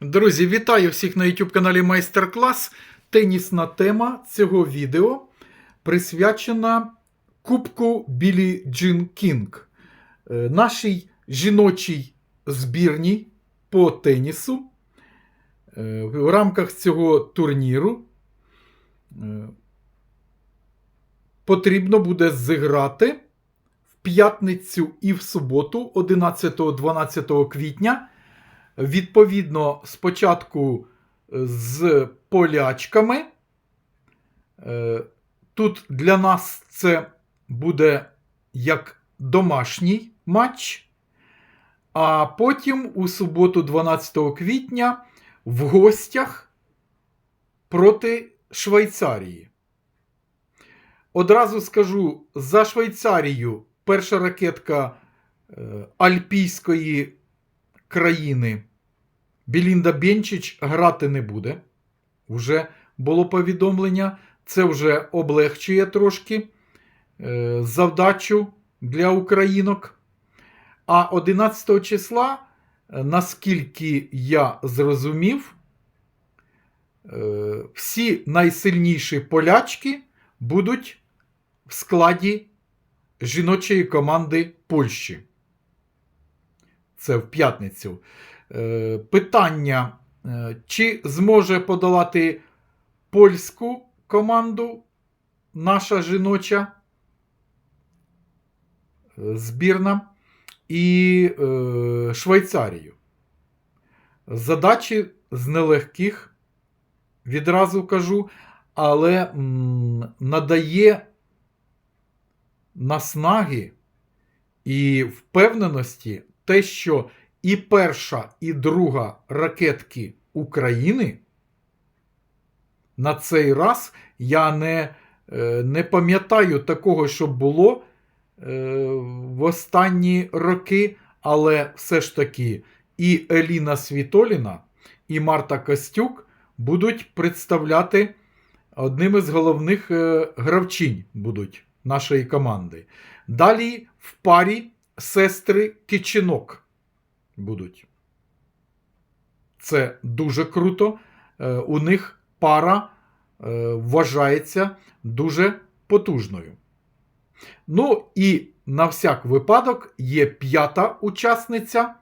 Друзі, вітаю всіх на YouTube каналі Майстер Клас. Тенісна тема цього відео присвячена Кубку Білі Джин Кінг, е, нашій жіночій збірній по тенісу. Е, В рамках цього турніру е, потрібно буде зіграти в п'ятницю і в суботу, 11-12 квітня. Відповідно, спочатку з полячками. Е, Тут для нас це буде як домашній матч. А потім у суботу, 12 квітня, в гостях проти Швейцарії. Одразу скажу: за Швейцарію перша ракетка е, Альпійської країни Білінда Бенчич грати не буде. Вже було повідомлення. Це вже облегчує трошки е, завдачу для українок. А 11 числа, е, наскільки я зрозумів, е, всі найсильніші полячки будуть в складі жіночої команди Польщі. Це в п'ятницю. Е, Питання, е, чи зможе подолати польську команду наша жіноча е, збірна і Швейцарію. Задачі з нелегких, відразу кажу, але надає наснаги і впевненості те, що і перша, і друга ракетки України на цей раз я не, е, не пам'ятаю такого, що було е, в останні роки, але все ж таки і Еліна Світоліна, і Марта Костюк будуть представляти одним із головних е, гравчинь будуть нашої команди. Далі в парі сестри Кичинок будуть. Це дуже круто. Е, У них пара е, вважається дуже потужною. Ну і на всяк випадок є п'ята учасниця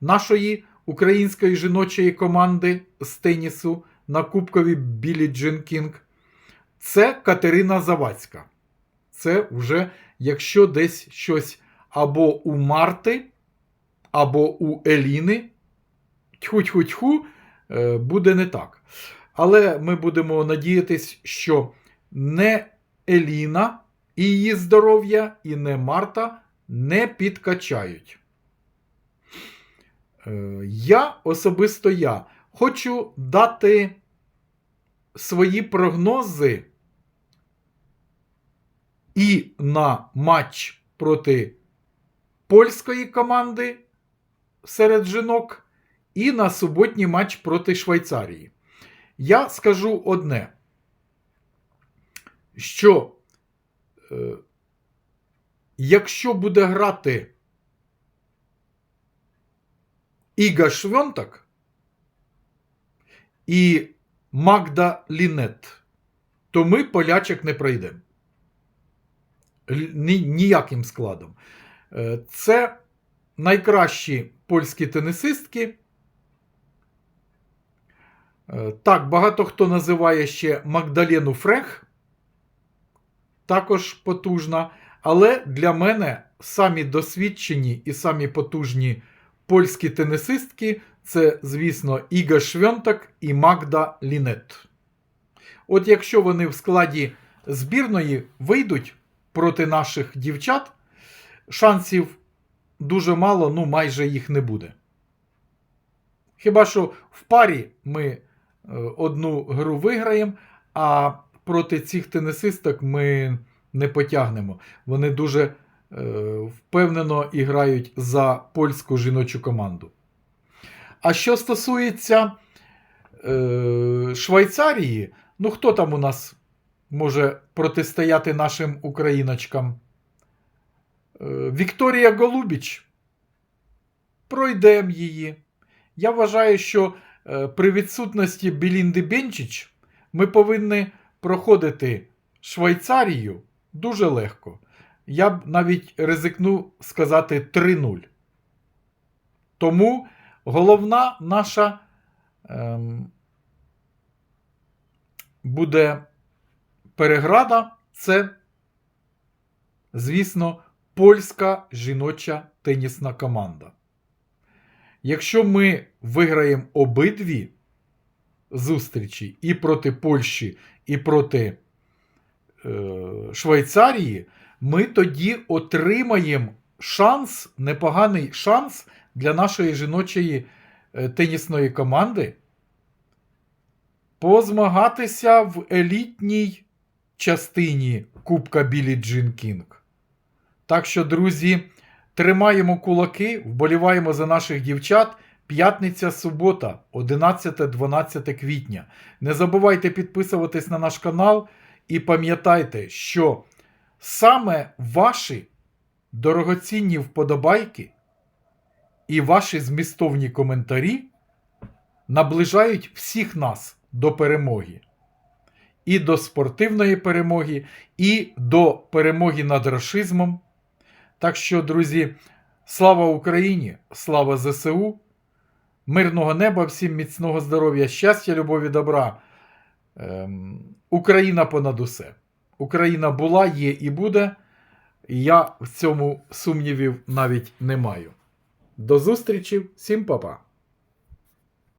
нашої української жіночої команди з тенісу на Кубкові Білі Джин Кінг. Це Катерина Завадська. Це вже, якщо десь щось або у Марти, або у Еліни, тьху-тьху-тьху, е, буде не так. Але ми будемо надіятись, що не Еліна і її здоров'я, і не Марта не підкачають. Е, Я особисто я хочу дати свої прогнози і на матч проти польської команди серед жінок, і на суботній матч проти Швейцарії. Я скажу одне, що е, якщо буде грати Іга Швьонтак і Магда Лінет, то ми полячок не пройдемо. Ні- Ніяким складом. Е, Це найкращі польські тенісистки. Е, Так, багато хто називає ще Магдалену Фрех, також потужна. Але для мене самі досвідчені і самі потужні польські тенісистки це, звісно, Іга Швьонтак і Магда Лінет. От якщо вони в складі збірної вийдуть проти наших дівчат, шансів дуже мало, ну майже їх не буде. Хіба що в парі ми е, одну гру виграємо, а проти цих тенісисток ми не потягнемо. Вони дуже е, впевнено і грають за польську жіночу команду. А що стосується е, Швейцарії, ну хто там у нас може протистояти нашим україночкам? Е, Вікторія Голубіч. Пройдемо її. Я вважаю, що е, при відсутності Білінди Бенчич ми повинні проходити Швейцарію дуже легко. Я б навіть ризикну сказати 3-0. Тому головна наша ем, буде переграда це, звісно, польська жіноча тенісна команда. Якщо ми виграємо обидві зустрічі і проти Польщі, і проти е, Швейцарії, ми тоді отримаємо шанс, непоганий шанс для нашої жіночої е, тенісної команди позмагатися в елітній частині Кубка Білі Джин Кінг. Так що, друзі, тримаємо кулаки, вболіваємо за наших дівчат. П'ятниця, субота, 11-12 квітня. Не забувайте підписуватись на наш канал і пам'ятайте, що саме ваші дорогоцінні вподобайки і ваші змістовні коментарі наближають всіх нас до перемоги. І до спортивної перемоги, і до перемоги над рашизмом. Так що, друзі, слава Україні, слава ЗСУ, мирного неба, всім міцного здоров'я, щастя, любові, добра. Ем, Україна понад усе. Україна була, є і буде. Я в цьому сумнівів навіть не маю. До зустрічі, всім па-па!